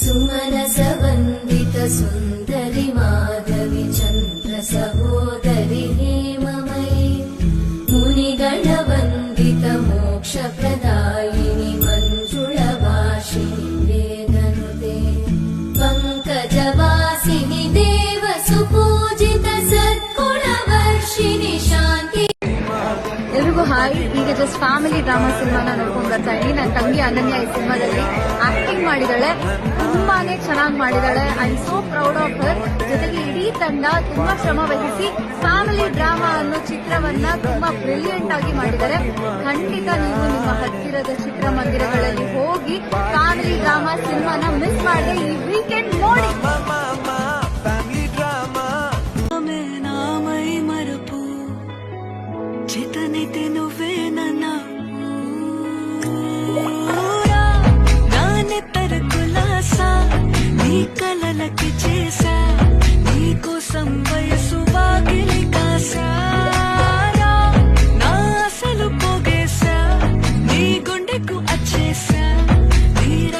सुमनसवन्दित सुन्दरि माधवि चन्द्र सहोदरि हेममयि मुनिगणवन्दित मोक्षप्रदायिनि मञ्जुळवासिनि वेदनुते पङ्कजवासिनि देव सुपूजित सद्गुणवर्षिणि शान्ति ಎಲ್ರಿಗೂ ಹಾಯ್ ಈಗ just family drama ಸಿನಿಮಾನ ನೋಡ್ಕೊಂಡು ಬರ್ತಾ ಇದ್ದೀನಿ ನನ್ನ ತಂಗಿ ಅನನ್ಯ ಈ ಸಿನಿಮಾದಲ್ಲಿ ಆಕ್ಟಿಂಗ್ ಮಾಡಿದಾಳೆ ತುಂಬಾನೇ ಚೆನ್ನಾಗಿ ಮಾಡಿದಾಳೆ I am so proud of her ಜೊತೆಗೆ ಇಡೀ ತಂಡ ತುಂಬಾ ಶ್ರಮ ವಹಿಸಿ ಫ್ಯಾಮಿಲಿ ಡ್ರಾಮಾ ಅನ್ನೋ ಚಿತ್ರವನ್ನ ತುಂಬಾ ಬ್ರಿಲಿಯಂಟ್ ಆಗಿ ಮಾಡಿದ್ದಾರೆ. ಖಂಡಿತ ನೀವು ನಿಮ್ಮ ಹತ್ತಿರದ ಚಿತ್ರಮಂದಿರಗಳಲ್ಲಿ ಹೋಗಿ ಫ್ಯಾಮಿಲಿ ಡ್ರಾಮಾ ಸಿನಿಮಾನ ಮಿಸ್ ಮಾಡದೆ ಈ ವೀಕೆಂಡ್ ನೋಡಿ. ಚಿತನಿತೆ వెనక్కి చేశా. నీకోసం వయసు బాగిలి కాశా. నా అసలు పోగేశా. నీ గుండెకు అచ్చేశా. నీ